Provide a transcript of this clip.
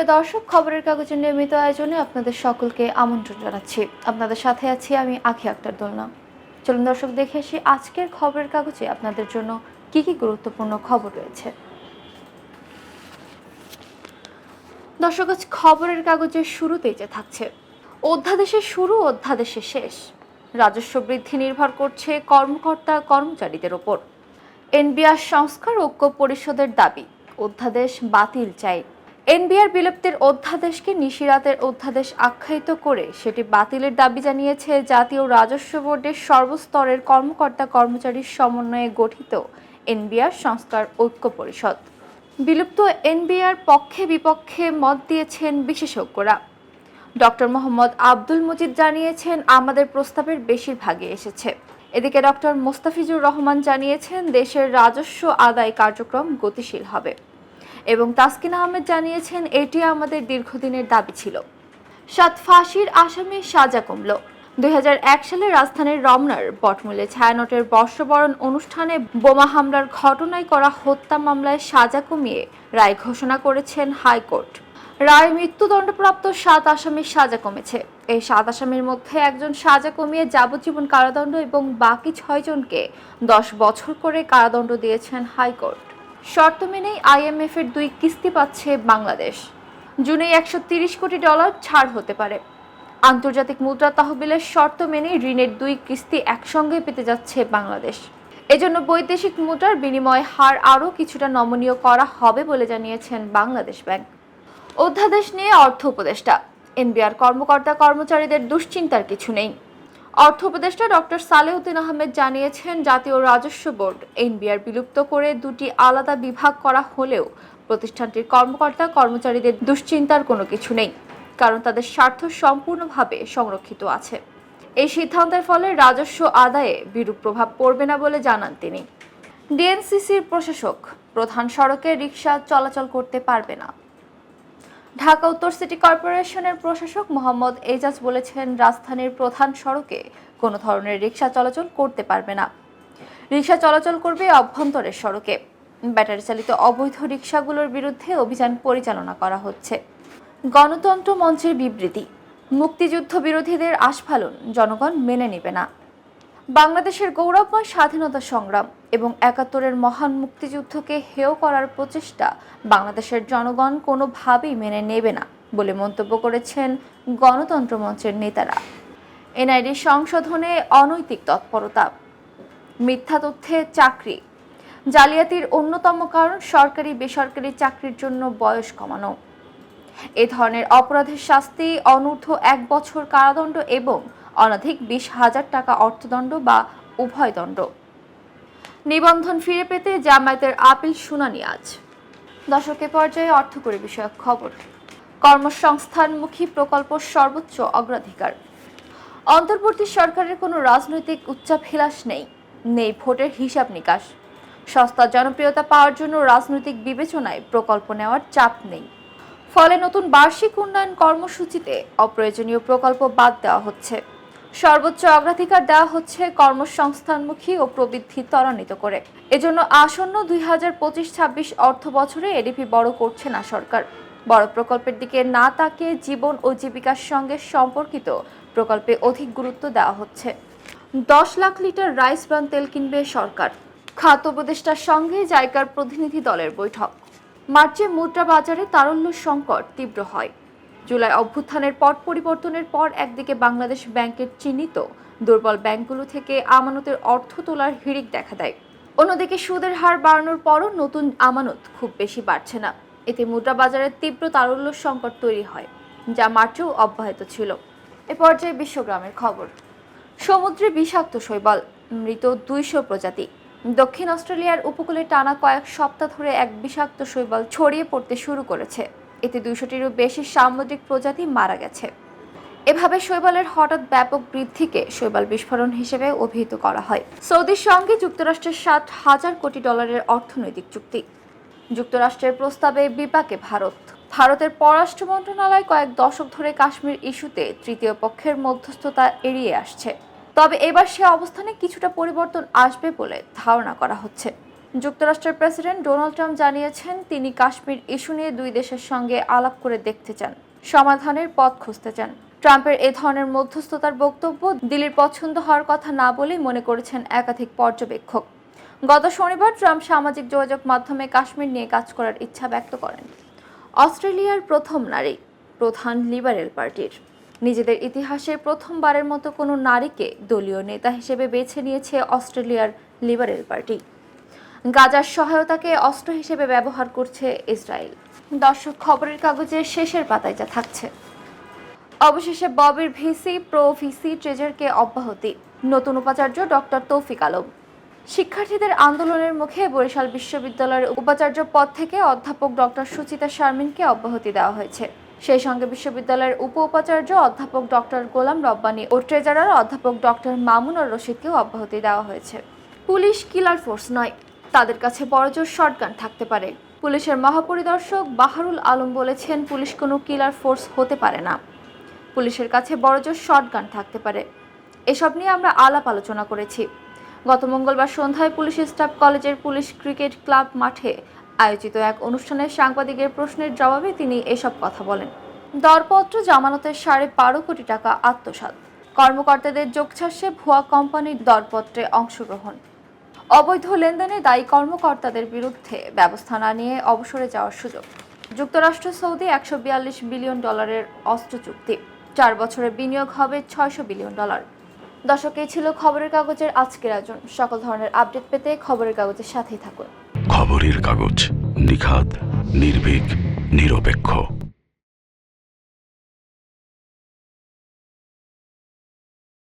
সুপ্রিয় দর্শক, খবরের কাগজের নিয়মিত আয়োজনে আপনাদের সকলকে আমন্ত্রণ জানাচ্ছি। আপনাদের সাথে আছি আমি আখি আক্তার দোলনা। চলুন দর্শক দেখে আসি আজকের খবরের কাগজে আপনাদের জন্য কি কি গুরুত্বপূর্ণ খবর রয়েছে। দর্শক, আজ খবরের কাগজের শুরুতেই যে থাকছে। অধ্যাদেশের শুরু, অধ্যাদেশের শেষ। রাজস্ব বৃদ্ধি নির্ভর করছে কর্মকর্তা, কর্মচারীদের ওপর। এনবিআর সংস্কার, ঐক্য পরিষদের দাবি। অধ্যাদেশ বাতিল চাই। এনবিআর বিলুপ্তির অধ্যাদেশকে নিশিরাতের অধ্যাদেশ আখ্যায়িত করে সেটি বাতিলের দাবি জানিয়েছে জাতীয় রাজস্ব বোর্ডের সর্বস্তরের কর্মকর্তা কর্মচারীর সমন্বয়ে গঠিত এনবিআর সংস্কার ঐক্য পরিষদ। বিলুপ্ত এনবিআর পক্ষে বিপক্ষে মত দিয়েছেন বিশেষজ্ঞরা। ডক্টর মোহাম্মদ আব্দুল মজিদ জানিয়েছেন, আমাদের প্রস্তাবের বেশিরভাগই এসেছে। এদিকে ডক্টর মোস্তাফিজুর রহমান জানিয়েছেন, দেশের রাজস্ব আদায় কার্যক্রম গতিশীল হবে। এবং তাসকিন আহমেদ জানিয়েছেন, এটি আমাদের দীর্ঘদিনের দাবি ছিল। সাত ফাঁসির আসামি সাজা কমল। দুই সালে রাজধানীর রমনার বটমূলে ছায়ানটের বর্ষবরণ অনুষ্ঠানে বোমা হামলার ঘটনায় করা হত্যা মামলায় সাজা কমিয়ে রায় ঘোষণা করেছেন হাইকোর্ট। রায় মৃত্যুদণ্ডপ্রাপ্ত সাত আসামির সাজা কমেছে। এই সাত আসামির মধ্যে একজন সাজা কমিয়ে যাবজ্জীবন কারাদণ্ড এবং বাকি ছয়জনকে দশ বছর করে কারাদণ্ড দিয়েছেন হাইকোর্ট। শর্ত মেনেই আইএমএফ এর দুই কিস্তি পাচ্ছে বাংলাদেশ। জুনে একশো তিরিশ কোটি ডলার ছাড় হতে পারে। আন্তর্জাতিক মুদ্রা তহবিলের শর্ত মেনেই ঋণের দুই কিস্তি একসঙ্গে পেতে যাচ্ছে বাংলাদেশ। এজন্য বৈদেশিক মুদ্রার বিনিময় হার আরও কিছুটা নমনীয় করা হবে বলে জানিয়েছেন বাংলাদেশ ব্যাংক। অধ্যাদেশ নিয়ে অর্থ উপদেষ্টা। এনবিআর কর্মকর্তা কর্মচারীদের দুশ্চিন্তার কিছু নেই। অর্থ উপদেষ্টা ডক্টর সালেউদ্দিন আহমেদ জানিয়েছেন, জাতীয় রাজস্ব বোর্ড এনবিআর বিলুপ্ত করে দুটি আলাদা বিভাগ করা হলেও প্রতিষ্ঠানটির কর্মকর্তা, কর্মচারীদের দুশ্চিন্তার কোনো কিছু নেই, কারণ তাদের স্বার্থ সম্পূর্ণভাবে সংরক্ষিত আছে। এই সিদ্ধান্তের ফলে রাজস্ব আদায়ে বিরূপ প্রভাব পড়বে না বলে জানান তিনি। ডিএনসিসির প্রশাসক, প্রধান সড়কে রিকশা চলাচল করতে পারবে না। ঢাকা উত্তর সিটি কর্পোরেশনের প্রশাসক মোহাম্মদ এজাজ বলেছেন, রাজধানীর প্রধান সড়কে কোনো ধরনের রিক্সা চলাচল করতে পারবে না। রিক্সা চলাচল করবে অভ্যন্তরের সড়কে। ব্যাটারি চালিত অবৈধ রিক্সাগুলোর বিরুদ্ধে অভিযান পরিচালনা করা হচ্ছে। গণতন্ত্র মঞ্চের বিবৃতি, মুক্তিযুদ্ধ বিরোধীদের আস্ফালন জনগণ মেনে নেবে না। বাংলাদেশের গৌরবময় স্বাধীনতা সংগ্রাম এবং একাত্তরের মহান মুক্তিযুদ্ধকে হেয় করার প্রচেষ্টা বাংলাদেশের জনগণ কোনোভাবেই মেনে নেবে না বলে মন্তব্য করেছেন গণতন্ত্র মঞ্চের নেতারা। এনআইডি সংশোধনে অনৈতিক তৎপরতা, মিথ্যা তথ্যে চাকরি, জালিয়াতির অন্যতম কারণ সরকারি বেসরকারি চাকরির জন্য বয়স কমানো। এ ধরনের অপরাধের শাস্তি, অনূর্ধ্ব এক বছর কারাদণ্ড এবং অনধিক বিশ হাজার টাকা অর্থদণ্ড বা উভয় দণ্ড। নিবন্ধন ফিরে পেতে জামায়াতের আপিল শুনানি আজ। দশকে পর্যায়ে অর্থকরী বিষয়ক খবর। কর্মসংস্থানমুখী প্রকল্প সর্বোচ্চ অগ্রাধিকার। অন্তর্বর্তী সরকারের কোনো রাজনৈতিক উচ্চাভিলাষ নেই নেই ভোটের হিসাব নিকাশ। সস্তা জনপ্রিয়তা পাওয়ার জন্য রাজনৈতিক বিবেচনায় প্রকল্প নেওয়ার চাপ নেই। ফলে নতুন বার্ষিক উন্নয়ন কর্মসূচিতে অপ্রয়োজনীয় প্রকল্প বাদ দেওয়া হচ্ছে। সর্বোচ্চ অগ্রাধিকার দেওয়া হচ্ছে কর্মসংস্থানমুখী ও প্রবৃদ্ধি ত্বরান্বিত করে। এজন্য আসন্ন দুই হাজার পঁচিশ ছাব্বিশ অর্থ বছরে এডিপি বড় করছে না সরকার। বড় প্রকল্পের দিকে না তাকিয়ে জীবন ও জীবিকার সঙ্গে সম্পর্কিত প্রকল্পে অধিক গুরুত্ব দেওয়া হচ্ছে। দশ লাখ লিটার রাইস ব্রান তেল কিনবে সরকার। খাদ্য উপদেষ্টার সঙ্গে জায়গার প্রতিনিধি দলের বৈঠক। মার্চে মুদ্রা বাজারে তারল্য সংকট তীব্র হয়। জুলাই অভ্যুত্থানের পট পরিবর্তনের পর একদিকে বাংলাদেশ ব্যাংকের চিহ্নিত দুর্বল ব্যাংকগুলো থেকে আমানতের অর্থ তোলার হিড়িক দেখা দেয়। অন্যদিকে সুদের হার বাড়ানোর পরও নতুন আমানত খুব বেশি বাড়ছে না। এতে মুদ্রা বাজারের তীব্র তারল্য সংকট তৈরি হয়, যা মার্চেও অব্যাহত ছিল। এ পর্যায়ে বিশ্বগ্রামের খবর। সমুদ্রে বিষাক্ত শৈবাল, মৃত দুইশো প্রজাতি। দক্ষিণ অস্ট্রেলিয়ার উপকূলে টানা কয়েক সপ্তাহ ধরে এক বিষাক্ত শৈবাল ছড়িয়ে পড়তে শুরু করেছে। এতে দুইশোটিরও বেশি সামুদ্রিক প্রজাতি মারা গেছে। এভাবে শৈবালের হঠাৎ ব্যাপক বৃদ্ধিকে শৈবাল বিস্ফোরণ হিসেবে অভিহিত করা হয়। সৌদির সঙ্গে যুক্তরাষ্ট্রের ষাট হাজার কোটি ডলারের অর্থনৈতিক চুক্তি। যুক্তরাষ্ট্রের প্রস্তাবে বিপাকে ভারত। ভারতের পররাষ্ট্র মন্ত্রণালয় কয়েক দশক ধরে কাশ্মীর ইস্যুতে তৃতীয় পক্ষের মধ্যস্থতা এড়িয়ে আসছে। তবে এবার সে অবস্থানে কিছুটা পরিবর্তন আসবে বলে ধারণা করা হচ্ছে। যুক্তরাষ্ট্রের প্রেসিডেন্ট ডোনাল্ড ট্রাম্প জানিয়েছেন, তিনি কাশ্মীর ইস্যু নিয়ে দুই দেশের সঙ্গে আলাপ করে দেখতে চান, সমাধানের পথ খুঁজতে চান। ট্রাম্পের এ ধরনের মধ্যস্থতার বক্তব্য দিল্লির পছন্দ হওয়ার কথা না বলেই মনে করেছেন একাধিক পর্যবেক্ষক। গত শনিবার ট্রাম্প সামাজিক যোগাযোগ মাধ্যমে কাশ্মীর নিয়ে কাজ করার ইচ্ছা ব্যক্ত করেন। অস্ট্রেলিয়ার প্রথম নারী প্রধান লিবারেল পার্টির। নিজেদের ইতিহাসে প্রথমবারের মতো কোনো নারীকে দলীয় নেতা হিসেবে বেছে নিয়েছে অস্ট্রেলিয়ার লিবারেল পার্টি। গাজার সহায়তাকে অস্ত্র হিসেবে ব্যবহার করছে ইসরায়েল। দর্শক, খবরের কাগজের শেষের পাতায় যা থাকছে। অবশেষে ববির ভিসি, প্রো ভিসি, ট্রেজারকে অব্যাহতি। নতুন উপাচার্য ডক্টর তৌফিক আলম। শিক্ষার্থীদের আন্দোলনের মুখে বরিশাল বিশ্ববিদ্যালয়ের উপাচার্য পদ থেকে অধ্যাপক ডক্টর সুচিতা শারমিনকে অব্যাহতি দেওয়া হয়েছে। সেই সঙ্গে বিশ্ববিদ্যালয়ের উপ উপাচার্য অধ্যাপক ডক্টর গোলাম রব্বানী ও ট্রেজারার অধ্যাপক ডক্টর মামুনুর রশিদকেও অব্যাহতি দেওয়া হয়েছে। পুলিশ কিলার ফোর্স নয় তাদের কাছে বড়জোর শটগান থাকতে পারে। পুলিশের মহাপরিদর্শক বাহারুল আলম বলেছেন, পুলিশ কোনো কিলার ফোর্স হতে পারে না। পুলিশের কাছে বড়জোর শটগান থাকতে পারে। এসব নিয়ে আমরা আলাপ আলোচনা করেছি। গত মঙ্গলবার সন্ধ্যায় পুলিশ স্টাফ কলেজের পুলিশ ক্রিকেট ক্লাব মাঠে আয়োজিত এক অনুষ্ঠানে সাংবাদিকের প্রশ্নের জবাবে তিনি এসব কথা বলেন। দরপত্র জামানতের সাড়ে বারো কোটি টাকা আত্মসাৎ। কর্মকর্তাদের যোগছাসে ভুয়া কোম্পানির দরপত্রে অংশগ্রহণ। অবৈধ লেনদেনে দায়ী কর্মকর্তাদের বিরুদ্ধে ব্যবস্থা না নিয়ে অবসরে যাওয়ার সুযোগ। যুক্তরাষ্ট্র, সৌদি একশো বিয়াল্লিশ বিলিয়ন ডলারের অস্ত্র চুক্তি। চার বছরের বিনিয়োগ হবে ছয়শো বিলিয়ন ডলার। দর্শক, এই ছিল খবরের কাগজের আজকের আয়োজন। সকল ধরনের আপডেট পেতে খবরের কাগজের সাথেই থাকুন। খবরের কাগজ নিখাত নির্ভীক, নিরপেক্ষ।